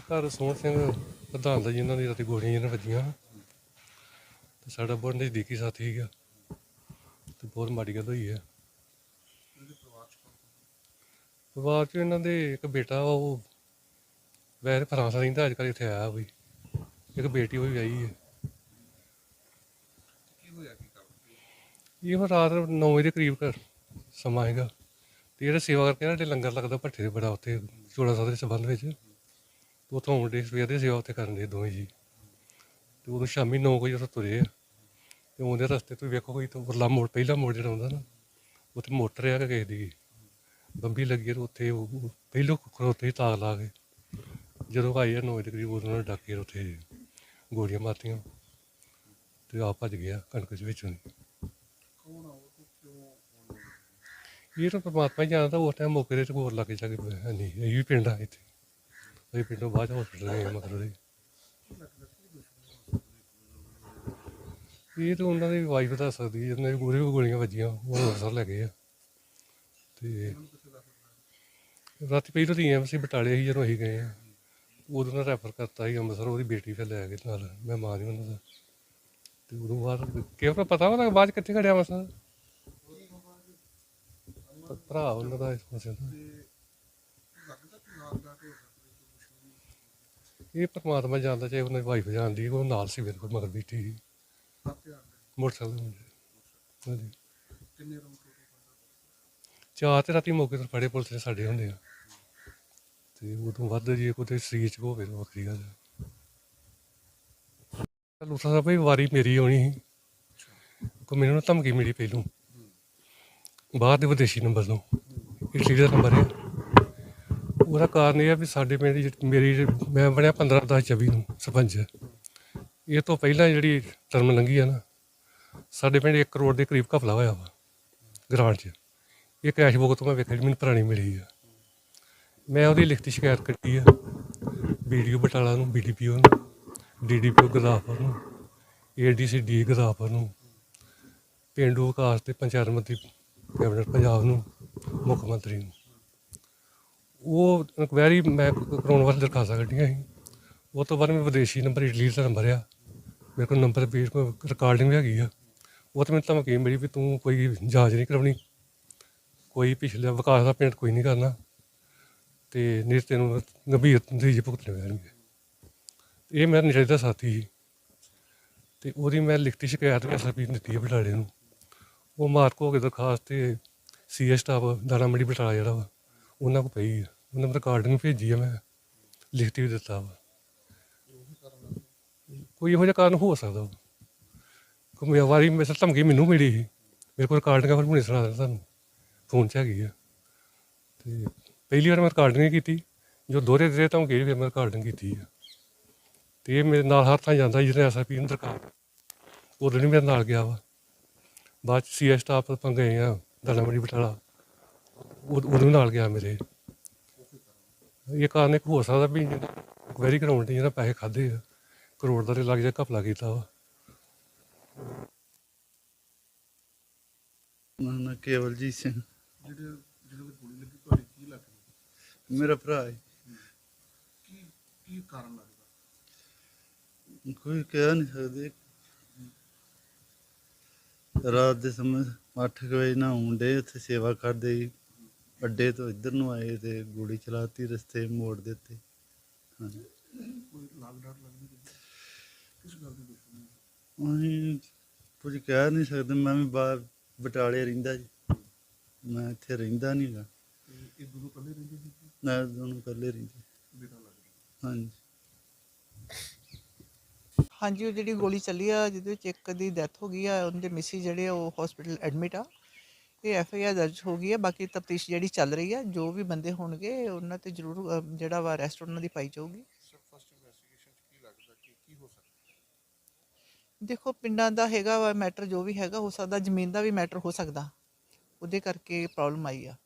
ਘਰ ਸੋਹਣ ਸਿੰਘ ਪ੍ਰਧਾਨ ਦਾ ਜਿਨ੍ਹਾਂ ਦੀ ਰਾਤੀ ਗੋਲੀਆਂ ਜਿਹਨਾਂ ਵੱਜੀਆਂ ਤੇ ਸਾਡਾ ਬਹੁਤ ਨਜ਼ਦੀਕੀ ਸਾਥੀ ਸੀਗਾ। ਤੇ ਬਹੁਤ ਮਾੜੀ ਗੱਲ ਹੋਈ ਹੈ ਪਰਿਵਾਰ ਚ ਇਹਨਾਂ ਦੇ ਇੱਕ ਬੇਟਾ ਉਹ ਵੈਸੇ ਫਰਾਂਸ ਰਹਿੰਦਾ ਅੱਜ ਕੱਲ੍ਹ ਇੱਥੇ ਆਇਆ ਵੀ ਇੱਕ ਬੇਟੀ ਉਹ ਵੀ ਵਿਆਹੀ ਹੈ ਇਹ ਹੁਣ ਰਾਤ 9 ਵਜੇ ਦੇ ਕਰੀਬ ਘਰ ਸਮਾਂ ਹੈਗਾ। ਤੇ ਜਿਹੜਾ ਸੇਵਾ ਕਰਕੇ ਨਾ ਤੇ ਲੰਗਰ ਲੱਗਦਾ ਭੱਠੇ ਦੇ ਬੜਾ ਉੱਥੇ ਚੋੜਾ ਸਾਹਿਬ ਦੇ ਸੰਬੰਧ ਵਿੱਚ। ਤੇ ਉੱਥੋਂ ਆਉਂਦੇ ਸਵੇਰ ਦੀ ਸੇਵਾ ਉੱਥੇ ਕਰਨ ਦੇ ਦੋਵੇਂ ਜੀ। ਤੇ ਉਦੋਂ ਸ਼ਾਮੀ 9 ਵਜੇ ਉੱਥੋਂ ਤੁਰੇ ਆ। ਤੇ ਆਉਂਦੇ ਰਸਤੇ ਤੋਂ ਵੇਖੋ ਕੋਈ ਤਾਂ ਉਰਲਾ ਮੋੜ, ਪਹਿਲਾ ਮੋੜ ਜਿਹੜਾ ਆਉਂਦਾ ਨਾ, ਉੱਥੇ ਮੋਟਰ ਆ ਕੇ ਕਿਸੇ ਦੀ। ਬੰਬੀ ਲੱਗੀ ਤੇ ਉੱਥੇ ਉਹ ਉਹ ਪਹਿਲੋਂ ਖੜੋਤੇ ਹੀ ਤਾਕ ਲਾ ਕੇ ਜਦੋਂ ਆਏ ਆ 9 ਵਜੇ ਦੇ ਕਰੀਬ ਉਦੋਂ ਉਹਨਾਂ ਨੇ ਡੱਕ ਕੇ ਉੱਥੇ ਗੋਲੀਆਂ ਮਾਰਤੀਆਂ ਤੇ ਆ ਭੱਜ ਗਿਆ ਕਣਕ ਦੇ ਵਿੱਚੋਂ ਇਹ ਤਾਂ ਪਰਮਾਤਮਾ ਹੀ ਜਾਣਦਾ ਉਸ ਟਾਈਮ ਮੌਕੇ ਦੇ ਤੇ ਹੋਰ ਲੱਗ ਜਾ ਕੇ ਹੈ ਨਹੀਂ, ਇਹ ਵੀ ਪਿੰਡ ਆ ਇੱਥੇ। ਇਹ ਪਿੰਡੋਂ ਬਾਅਦ ਹਸਪੀਟਲ ਗਏ ਮਗਰ ਉਹਦੇ ਇਹ ਤਾਂ ਉਹਨਾਂ ਦੀ ਵਾਈਫ ਦੱਸ ਸਕਦੀ ਹੈ ਉਹਨਾਂ ਦੀ ਗੋਰੇ ਗੋਲੀਆਂ ਵੱਜੀਆਂ, ਉਹ ਅੰਮ੍ਰਿਤਸਰ ਲੈ ਗਏ ਆ। ਤੇ ਰਾਤੀ ਪਹਿਲਾਂ ਤਾਂ ਐਮਸੀ ਬਟਾਲੇ ਸੀ, ਜਦੋਂ ਅਸੀਂ ਗਏ ਆ। ਉਦੋਂ ਨਾਲ ਰੈਫਰ ਕਰਤਾ ਸੀ ਅੰਮ੍ਰਿਤਸਰ, ਉਹਦੀ ਬੇਟੀ ਫਿਰ ਲੈ ਗਏ ਨਾਲ, ਮੈਂ ਮਾਂ ਦੀ ਉਹਨਾਂ ਦਾ। ਤੇ ਉਦੋਂ ਬਾਅਦ ਕਿਉਂ ਪਤਾ ਵਾ ਬਾਅਦ 'ਚ ਕਿੱਥੇ ਖੜਿਆ ਮਸਾ ਭਰਾ ਉਹਨਾਂ ਦਾ ਇਸ ਪਾਸੇ ਦਾ। ਇਹ ਪਰਮਾਤਮਾ ਜਾਣਦਾ ਚਾਹੇ ਉਹਨਾਂ ਦੀ ਵਾਈਫ ਜਾਣਦੀ ਉਹ ਨਾਲ ਸੀ ਮੇਰੇ ਕੋਲ ਮਗਰ ਬੈਠੀ ਸੀ। ਮੋਟਰਸਾਈਕਲ ਤੇ। ਹਾਂਜੀ। ਚਾਰ ਤੇ ਰਾਤੀ ਮੌਕੇ ਤੇ ਫੜੇ ਪੁਲਿਸ ਨੇ ਸਾਡੇ ਹੁੰਦੇ ਆ। ਤੇ ਉਦੋਂ ਵੱਧ ਜੇ ਕੋਈ ਸਰੀਰ ਚ ਹੋਵੇ ਤਾਂ ਵੱਖਰੀ ਗੱਲ ਹੈ ਲੂਸਾ ਸਾਹਿਬ ਵੀ ਵਾਰੀ ਮੇਰੀ ਆਉਣੀ ਸੀ। ਕੋ ਮੈਨੂੰ ਧਮਕੀ ਮਿਲੀ ਪਹਿਲੋਂ। ਬਾਹਰ ਦੇ ਵਿਦੇਸ਼ੀ ਨੰਬਰ ਤੋਂ। ਇਟਲੀ ਦਾ ਨੰਬਰ ਹੈ ਉਹਦਾ ਕਾਰਨ ਇਹ ਆ ਵੀ ਸਾਡੇ ਪਿੰਡ ਜਿਹੜੀ ਮੇਰੀ ਜਿਹੜੀ- ਮੈਂ ਬਣਿਆ 15 10 24 ਨੂੰ ਸਰਪੰਚ। ਇਹ ਤੋਂ ਪਹਿਲਾਂ ਜਿਹੜੀ ਟਰਮ ਲੰਘੀ ਆ ਨਾ, ਸਾਡੇ ਪਿੰਡ 1 ਕਰੋੜ ਦੇ ਕਰੀਬ ਘਪਲਾ ਹੋਇਆ ਵਾ, ਗ੍ਰਾਂਟ 'ਚ। ਇਹ ਕੈਸ਼ ਬੁੱਕ ਤੋਂ ਮੈਂ ਵੇਖਿਆ ਜੀ ਮੈਨੂੰ ਪੁਰਾਣੀ ਮਿਲੀ ਆ। ਮੈਂ ਉਹਦੀ ਲਿਖਤੀ ਸ਼ਿਕਾਇਤ ਕੀਤੀ ਆ ਵੀਡੀਓ ਬਟਾਲਾ ਨੂੰ ਬੀਡੀਪੀਓ ਨੂੰ ਡੀਡੀਪੀਓ ਗੁਰਦਾਸਪੁਰ ਨੂੰ ਏਡੀਸੀ ਡੀ ਗੁਰਦਾਸਪੁਰ ਨੂੰ, ਪੇਂਡੂ ਵਿਕਾਸ ਤੇ ਪੰਚਾਇਤ ਮੰਤਰੀ ਕੈਬਨਿਟ ਪੰਜਾਬ ਨੂੰ, ਮੁੱਖ ਮੰਤਰੀ ਨੂੰ। ਉਹ ਇਨਕੁਆਇਰੀ ਮੈਂ ਕਰਾਉਣ ਵਾਸਤੇ ਦਰਖਾਸਤਾਂ ਕੱਢੀਆਂ ਸੀ। ਉਹ ਤੋਂ ਬਾਅਦ ਮੈਂ ਵਿਦੇਸ਼ੀ ਨੰਬਰ ਇਟਲੀ ਦਾ ਨੰਬਰ ਆ ਮੇਰੇ ਕੋਲ ਨੰਬਰ ਵੀ ਰਿਕਾਰਡਿੰਗ ਵੀ ਹੈਗੀ ਆ। ਉਹ ਤੇ ਮੈਨੂੰ ਧਮਕੀ ਮਿਲੀ ਵੀ ਤੂੰ ਕੋਈ ਜਾਂਚ ਨਹੀਂ ਕਰਾਉਣੀ। ਕੋਈ ਪਿਛਲੇ ਵਿਕਾਸ ਦਾ ਪੇਂਟ ਕੋਈ ਨਹੀਂ ਕਰਨਾ। ਤੇ ਨਹੀਂ ਤੈਨੂੰ ਗੰਭੀਰ ਨਤੀਜੇ ਭੁਗਤਣੇ ਪੈਣਗੇ। ਇਹ ਮੇਰਾ ਨਸ਼ੇ ਦਾ ਸਾਥੀ ਸੀ। ਤੇ ਉਹਦੀ ਮੈਂ ਲਿਖਤੀ ਸ਼ਿਕਾਇਤ ਵੀ ਐਸਪੀ ਨੂੰ ਦਿੱਤੀ ਹੈ ਬਟਾਲੇ ਨੂੰ। ਉਹ ਮਾਰਕ ਹੋ ਕੇ ਦਰਖਾਸਤ ਤੇ ਸੀਐਸ ਸਟਾਫ ਦਾਣਾ ਮੰਡੀ ਬਟਾਲਾ ਜਿਹੜਾ ਵਾ, ਉਹਨਾਂ ਕੋ ਪਈ ਆ। ਉਹਨਾਂ ਨੇ ਰਿਕਾਰਡਿੰਗ ਭੇਜੀ ਆ ਮੈਂ, ਲਿਖਤੀ ਵੀ ਦਿੱਤਾ ਵਾ। ਕੋਈ ਇਹੋ ਜਿਹਾ ਕਾਰਨ ਹੋ ਸਕਦਾ ਵਾ। ਕੋਈ ਮੇਰੀ ਵਾਰੀ ਮੇਰੇ ਧਮਕੀ ਮੈਨੂੰ ਮਿਲੀ ਸੀ। ਮੇਰੇ ਕੋਲ ਰਿਕਾਰਡਿੰਗਾਂ ਫਿਰ ਹੁਣੇ ਸੁਣਾ ਦਿੰਦਾ ਤੁਹਾਨੂੰ। ਫੋਨ 'ਚ ਹੈਗੀ ਆ। ਤੇ ਪਹਿਲੀ ਵਾਰ ਮੈਂ ਰਿਕਾਰਡਿੰਗ ਨਹੀਂ ਕੀਤੀ। ਜੋ ਦੋਹਰੇ ਦੇ ਗਏ ਫਿਰ ਮੈਂ ਰਿਕਾਰਡਿੰਗ ਕੀਤੀ ਆ। ਤੇ ਇਹ ਮੇਰੇ ਨਾਲ ਹਰ ਥਾਂ ਜਾਂਦਾ ਜਿਹਨੇ ਐਸਆਈਪੀ ਨੂੰ ਦਰਕਾਰ ਉਦੋਂ ਨਹੀਂ ਮੇਰੇ ਨਾਲ ਗਿਆ ਵਾ। ਬਾਅਦ ਚ ਸੀਐਸ ਸਟਾਫ ਆਪਾਂ ਗਏ ਆ ਦਾਣਾਮੜੀ ਬਟਾਲਾ। ਉਦ- ਉਹਦੇ ਨਾਲ ਗਿਆ ਮੇਰੇ। ਇਹ ਕਾਰਨ ਇੱਕ ਹੋ ਸਕਦਾ ਵੀ ਕੁਐਰੀ ਕਰਾਉਣ ਦੀ ਜਿਹੜਾ ਪੈਸੇ ਖਾਦੇ ਆ। ਕਰੋੜ ਦਾ ਤੇ ਲੱਗ ਜਾ ਘਪਲਾ ਕੀਤਾ ਵਾ। ਨਾ ਕੇਵਲਜੀਤ ਸਿੰਘ। ਜਿਹੜੇ ਜਿਹਨਾਂ ਦੀ ਗੋਲੀ ਲੱਗੀ ਤੁਹਾਡੀ ਕੀ ਲੱਗਦੀ ਮੇਰਾ ਭਰਾ ਹੈ। ਕੀ ਕੀ ਕਾਰਨ ਲੱਗਦਾ ਕੋਈ ਕਹਿ ਨਹੀਂ ਸਕਦੇ। ਰਾਤ ਦੇ ਸਮੇਂ 8 ਵਜੇ ਨਾ ਹੁੰਦੇ ਉੱਥੇ ਸੇਵਾ ਕਰਦੇ ਅੱਡੇ ਤੋਂ ਇੱਧਰ ਨੂੰ ਆਏ ਤੇ ਗੋਲੀ ਚਲਾਤੀ ਰਸਤੇ ਮੋੜ ਦਿੱਤੇ। ਹਾਂਜੀ। ਕੋਈ ਲਾਗ ਡਾਟ ਲੱਗਦੀ ਕਿੱਦਾਂ? ਕਿਸ ਗੱਲ ਦੀ ਦੁਸ਼ਮਣੀ ਹੈ? ਅਸੀਂ ਕੁਝ ਕਹਿ ਨਹੀਂ ਸਕਦੇ ਮੈਂ ਵੀ ਬਾਹਰ ਬਟਾਲੇ ਰਹਿੰਦਾ ਜੀ। ਮੈਂ ਇੱਥੇ ਰਹਿੰਦਾ ਨਹੀਂਗਾ ਇਹ ਦੋਨੋਂ ਇਕੱਲੇ ਰਹਿੰਦੇ ਸੀ? ਦੋਨੋਂ ਹਾਂਜੀ। ਹਾਂਜੀ ਉਹ ਜਿਹੜੀ ਗੋਲੀ ਚੱਲੀ ਆ ਜਿਹਦੇ ਵਿੱਚ ਇੱਕ ਦੀ ਡੈਥ ਹੋ ਗਈ ਆ ਉਹਦੇ ਮਿਸੀ ਜਿਹੜੇ ਆ ਉਹ ਹਸਪੀਟਲ ਐਡਮਿਟ ਆ। ਇਹ ਐਫ ਆਈ ਆਰ ਦਰਜ ਹੋ ਗਈ ਆ ਬਾਕੀ ਤਫਤੀਸ਼ ਜਿਹੜੀ ਚੱਲ ਰਹੀ ਆ ਜੋ ਵੀ ਬੰਦੇ ਹੋਣਗੇ ਉਹਨਾਂ ਤੇ ਜ਼ਰੂਰ ਅ, ਜਿਹੜਾ ਵਾ ਅਰੈਸਟ ਉਹਨਾਂ ਦੀ ਪਾਈ ਜਾਊਗੀ। ਸਰ ਫਸਟ ਇਨਵੈਸਟੀਗੇਸ਼ਨ ਕੀ ਲੱਗਦਾ ਕਿ ਕੀ ਹੋ ਸਕਦਾ? ਦੇਖੋ ਪਿੰਡਾਂ ਦਾ ਹੈਗਾ ਵਾ ਮੈਟਰ ਜੋ ਵੀ ਹੈਗਾ ਹੋ ਸਕਦਾ ਜ਼ਮੀਨ ਦਾ ਵੀ ਮੈਟਰ ਹੋ ਸਕਦਾ। ਉਹਦੇ ਕਰਕੇ ਪ੍ਰੋਬਲਮ ਆਈ ਆ।